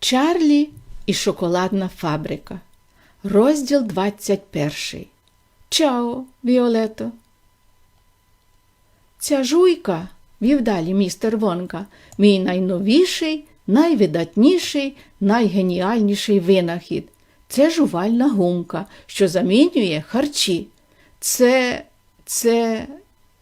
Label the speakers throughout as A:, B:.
A: Чарлі і шоколадна фабрика. Розділ 21. Чао, Віолето. Ця жуйка, вів далі містер Вонка, мій найновіший, найвидатніший, найгеніальніший винахід. Це жувальна гумка, що замінює харчі. Це, це,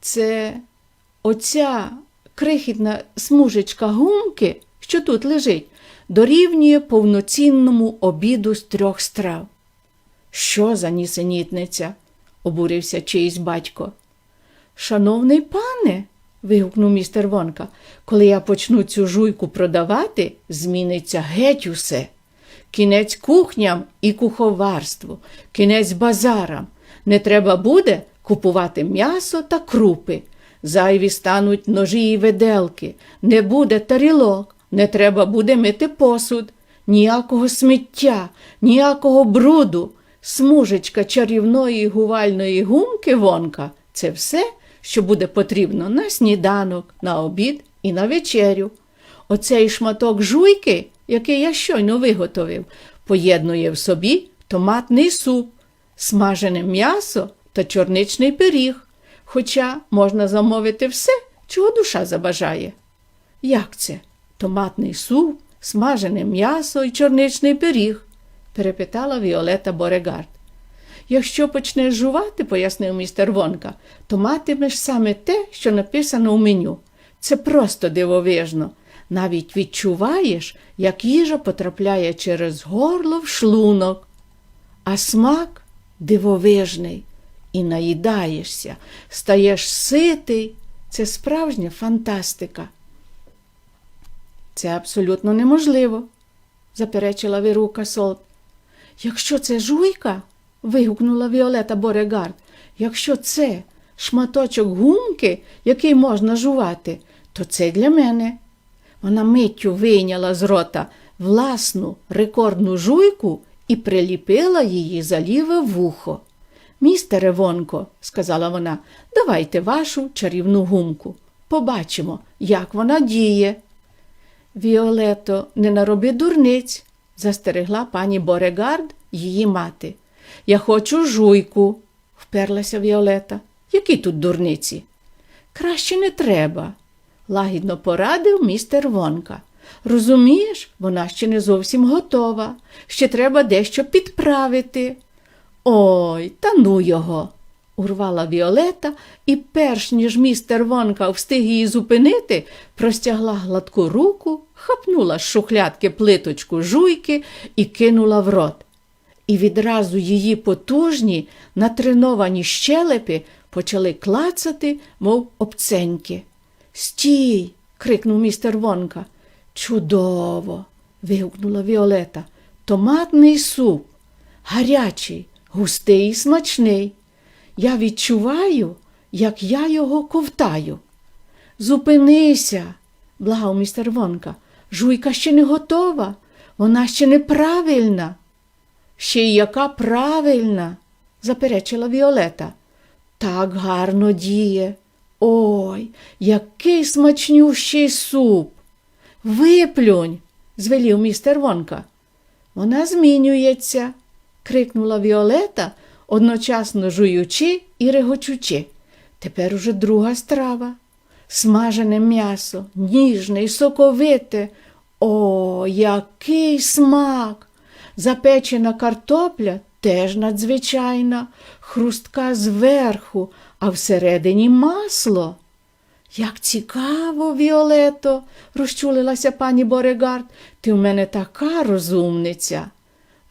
A: це, оця крихітна смужечка гумки, що тут лежить, дорівнює повноцінному обіду з трьох страв. Що за нісенітниця? обурився чиїсь батько. Шановний пане, вигукнув містер Вонка, коли я почну цю жуйку продавати, зміниться геть усе. Кінець кухням і куховарству, кінець базарам. Не треба буде купувати м'ясо та крупи. Зайві стануть ножі і виделки, не буде тарілок, не треба буде мити посуд, ніякого сміття, ніякого бруду. Смужечка чарівної гувальної гумки вонка це все, що буде потрібно на сніданок, на обід і на вечерю. Оцей шматок жуйки, який я щойно виготовив, поєднує в собі томатний суп, смажене м'ясо та чорничний пиріг, хоча можна замовити все, чого душа забажає. Як це? Томатний суп, смажене м'ясо і чорничний пиріг? перепитала Віолета Борегард. Якщо почнеш жувати, пояснив містер Вонка, то матимеш саме те, що написано у меню. Це просто дивовижно. Навіть відчуваєш, як їжа потрапляє через горло в шлунок, а смак дивовижний. І наїдаєшся, стаєш ситий. Це справжня фантастика. Це абсолютно неможливо, заперечила Вірука Солт. Якщо це жуйка, вигукнула Віолета Борегард, якщо це шматочок гумки, який можна жувати, то це для мене. Вона миттю вийняла з рота власну рекордну жуйку і приліпила її за ліве вухо. Містере Вонко, сказала вона, давайте вашу чарівну гумку. Побачимо, як вона діє. Віолето, не нароби дурниць, застерегла пані Борегард її мати. Я хочу жуйку, вперлася Віолета. Які тут дурниці? Краще не треба, лагідно порадив містер Вонка. Розумієш, вона ще не зовсім готова, ще треба дещо підправити. Ой, та ну його, урвала Віолета, і, перш ніж містер Вонка встиг її зупинити, простягла гладку руку, хапнула з шухлядки плиточку жуйки і кинула в рот. І відразу її потужні, натреновані щелепи почали клацати, мов обценьки. Стій. крикнув містер Вонка. Чудово. вигукнула Віолета. Томатний суп, гарячий, густий і смачний. Я відчуваю, як я його ковтаю. Зупинися, благав містер Вонка. Жуйка ще не готова, вона ще неправильна. Ще й яка правильна, заперечила Віолета. Так гарно діє. Ой, який смачнющий суп. Виплюнь, звелів містер Вонка. Вона змінюється, крикнула Віолета, одночасно жуючи і регочучи. Тепер уже друга страва. Смажене м'ясо, ніжне і соковите. О, який смак! Запечена картопля теж надзвичайна, хрустка зверху, а всередині масло. Як цікаво, Віолето, розчулилася пані Борегард, ти в мене така розумниця.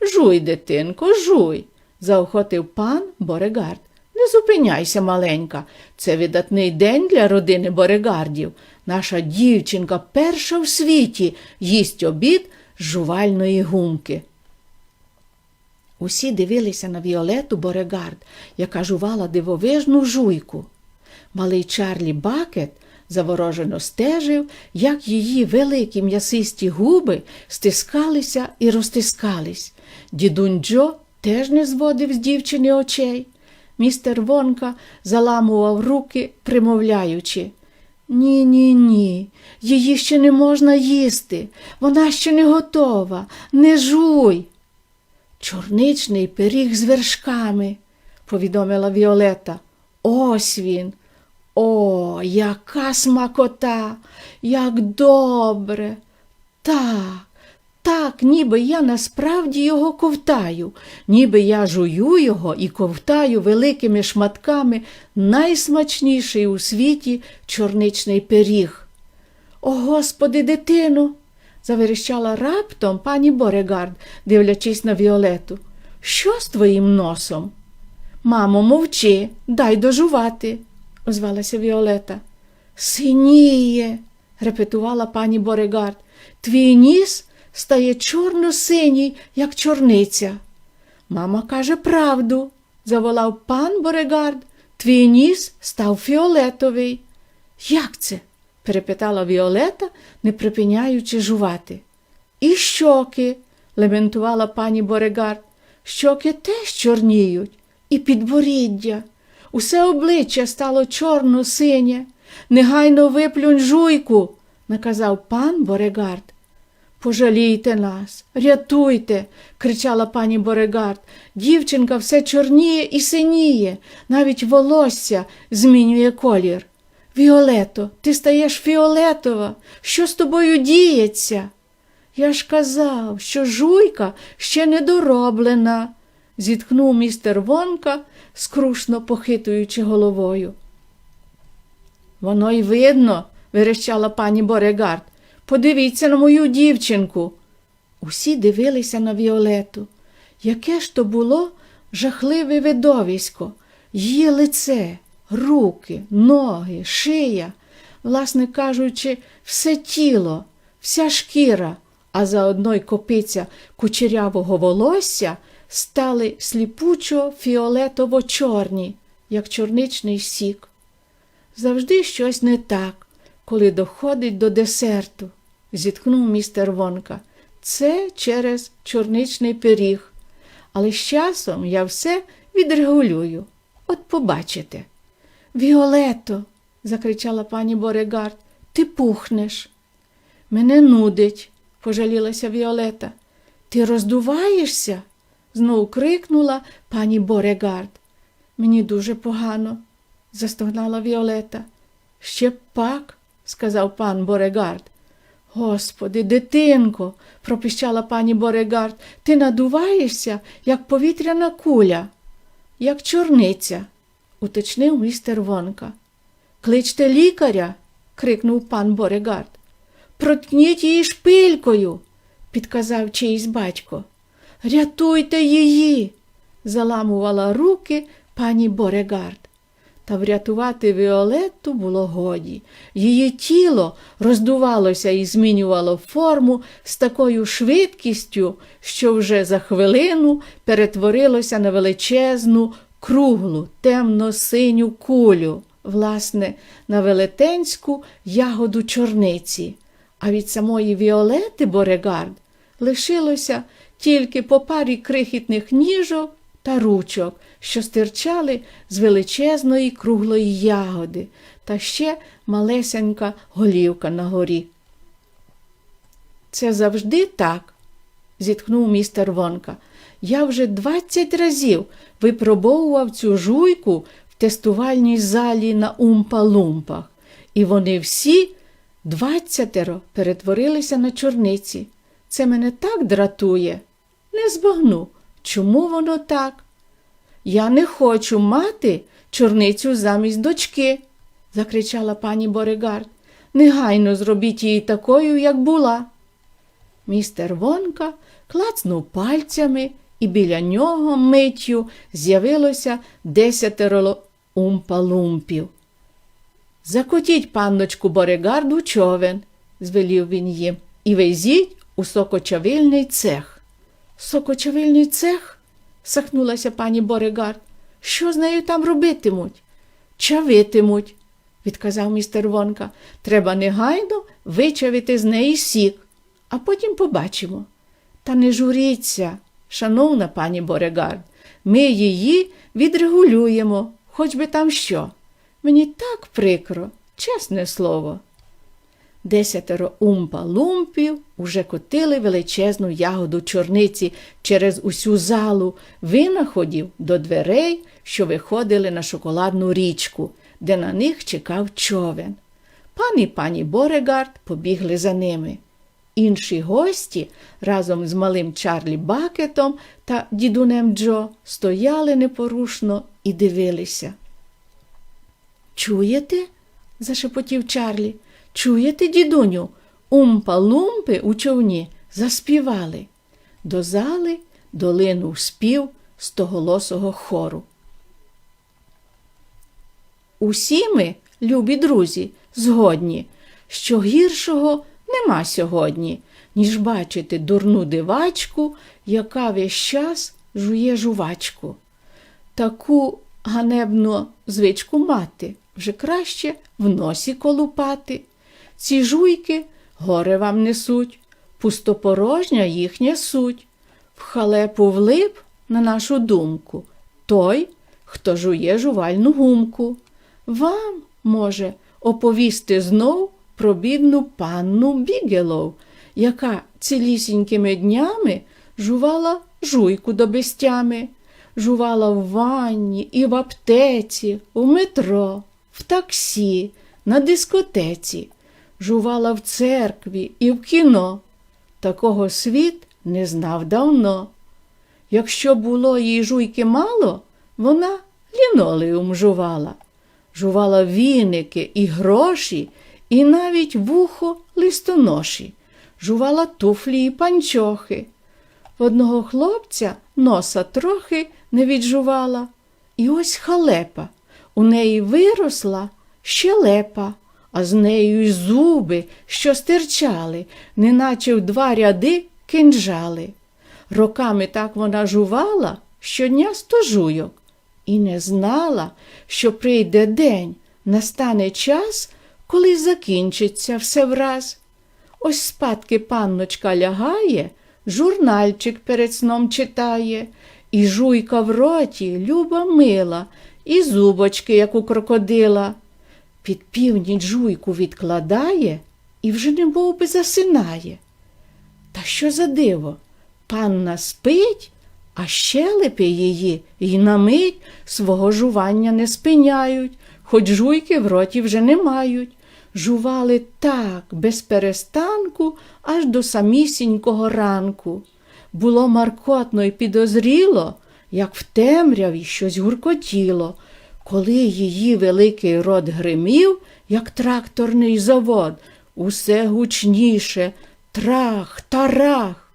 A: Жуй, дитинко, жуй, заохотив пан Борегард. Не зупиняйся, маленька. Це видатний день для родини Борегардів. Наша дівчинка перша в світі їсть обід з жувальної гумки. Усі дивилися на Віолету Борегард, яка жувала дивовижну жуйку. Малий Чарлі Бакет заворожено стежив, як її великі м'ясисті губи стискалися і розтискались. Дідунь Джо теж не зводив з дівчини очей. Містер Вонка заламував руки, примовляючи Ні, ні, ні. Її ще не можна їсти. Вона ще не готова. Не жуй. Чорничний пиріг з вершками, повідомила Віолета. Ось він. О, яка смакота, як добре. Так, так, ніби я насправді його ковтаю, ніби я жую його і ковтаю великими шматками найсмачніший у світі чорничний пиріг. О, Господи, дитину. заверещала раптом пані Борегард, дивлячись на Віолету. Що з твоїм носом? Мамо, мовчи, дай дожувати, озвалася Віолета. Синіє, репетувала пані Борегард. Твій ніс стає чорно-синій, як чорниця. Мама каже правду, заволав пан Борегард. Твій ніс став фіолетовий. Як це? перепитала Віолета, не припиняючи жувати. І щоки, лементувала пані Борегард. Щоки теж чорніють, і підборіддя. Усе обличчя стало чорно-синє. Негайно виплюнь жуйку, наказав пан Борегард. Пожалійте нас, рятуйте, кричала пані Борегард. Дівчинка все чорніє і синіє, навіть волосся змінює колір. Віолето, ти стаєш фіолетова. Що з тобою діється? Я ж казав, що жуйка ще не дороблена, зітхнув містер Вонка, скрушно похитуючи головою. Воно й видно, верещала пані Борегард. Подивіться на мою дівчинку. Усі дивилися на Віолету. Яке ж то було жахливе видовисько, її лице, руки, ноги, шия, власне кажучи, все тіло, вся шкіра, а заодно й копиця кучерявого волосся стали сліпучо фіолетово чорні, як чорничний сік. Завжди щось не так, коли доходить до десерту, зітхнув містер Вонка. Це через чорничний пиріг. Але з часом я все відрегулюю. От побачите. Віолето, закричала пані Борегард, ти пухнеш. Мене нудить, пожалілася Віолета. Ти роздуваєшся? знову крикнула пані Борегард. Мені дуже погано, застогнала Віолета. Ще пак, сказав пан Борегард. Господи, дитинко, пропищала пані Борегард, ти надуваєшся, як повітряна куля, як чорниця, уточнив містер Вонка. Кличте лікаря, крикнув пан Борегард. Проткніть її шпилькою, підказав чиїсь батько. Рятуйте її, заламувала руки пані Борегард. Та врятувати Віолетту було годі. Її тіло роздувалося і змінювало форму з такою швидкістю, що вже за хвилину перетворилося на величезну, круглу, темно-синю кулю, власне, на велетенську ягоду чорниці. А від самої Віолети Борегард лишилося тільки по парі крихітних ніжок та ручок, що стирчали з величезної круглої ягоди, та ще малесенька голівка на горі. Це завжди так, зітхнув містер Вонка. Я вже двадцять разів випробовував цю жуйку в тестувальній залі на умпа-лумпах, і вони всі двадцятеро перетворилися на чорниці. Це мене так дратує. Не збагну, чому воно так? Я не хочу мати чорницю замість дочки, закричала пані Борегард. Негайно зробіть її такою, як була. Містер Вонка клацнув пальцями, і біля нього миттю з'явилося десятеро умпалумпів. Закотіть панночку Борегард у човен, звелів він їм, і везіть у сокочавильний цех. Сокочавильний цех? сахнулася пані Борегард. Що з нею там робитимуть? Чавитимуть, відказав містер Вонка. Треба негайно вичавити з неї сік, а потім побачимо. Та не журіться, шановна пані Борегард, ми її відрегулюємо, хоч би там що. Мені так прикро, чесне слово. Десятеро умпа-лумпів уже котили величезну ягоду чорниці через усю залу винаходів до дверей, що виходили на шоколадну річку, де на них чекав човен. Пан і пані Борегард побігли за ними. Інші гості разом з малим Чарлі Бакетом та дідунем Джо стояли непорушно і дивилися. Чуєте? зашепотів Чарлі. Чуєте, дідуню? Умпа-лумпи у човні заспівали. До зали долинув спів стоголосого хору. Усі ми, любі друзі, згодні, що гіршого нема сьогодні, ніж бачити дурну дивачку, яка весь час жує жувачку. Таку ганебну звичку мати вже краще в носі колупати. Ці жуйки горе вам несуть, пустопорожня їхня суть. В халепу влип, на нашу думку, той, хто жує жувальну гумку. Вам, може, оповісти знов про бідну панну Бігелов, яка цілісінькими днями жувала жуйку до безтями, жувала в ванні і в аптеці, в метро, в таксі, на дискотеці, жувала в церкві і в кіно. Такого світ не знав давно. Якщо було їй жуйки мало, вона лінолеум жувала. Жувала віники і гроші, і навіть вухо листоноші, жувала туфлі і панчохи. Одного хлопця носа трохи не віджувала, і ось халепа. У неї виросла щелепа, а з нею й зуби, що стирчали, неначе в два ряди кинджали. Роками так вона жувала щодня сто жуйок і не знала, що прийде день, настане час, коли закінчиться все враз. Ось спадки панночка лягає, журнальчик перед сном читає, і жуйка в роті люба мила, і зубочки, як у крокодила. Під північ жуйку відкладає і вже не би засинає. Та що за диво? Панна спить, а щелепи її й на мить свого жування не спиняють, хоч жуйки в роті вже не мають. Жували так, без перестанку, аж до самісінького ранку. Було маркотно й підозріло, як в темряві щось гуркотіло, коли її великий рот гримів, як тракторний завод, усе гучніше, трах, тарах.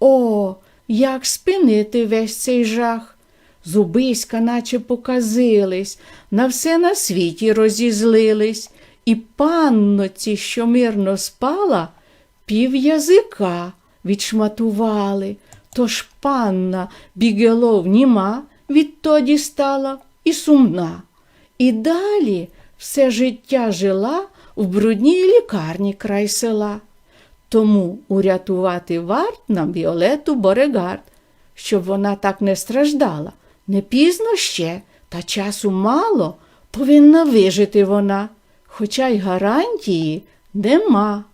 A: О, як спинити весь цей жах? Зубиська наче показились, на все на світі розізлились, і панноці, що мирно спала, пів язика відшматували. Тож панна Бігелов німа відтоді стала і сумна. І далі все життя жила в брудній лікарні край села. Тому урятувати варт нам Віолету Борегард, щоб вона так не страждала. Не пізно ще, та часу мало, повинна вижити вона, хоча й гарантії нема.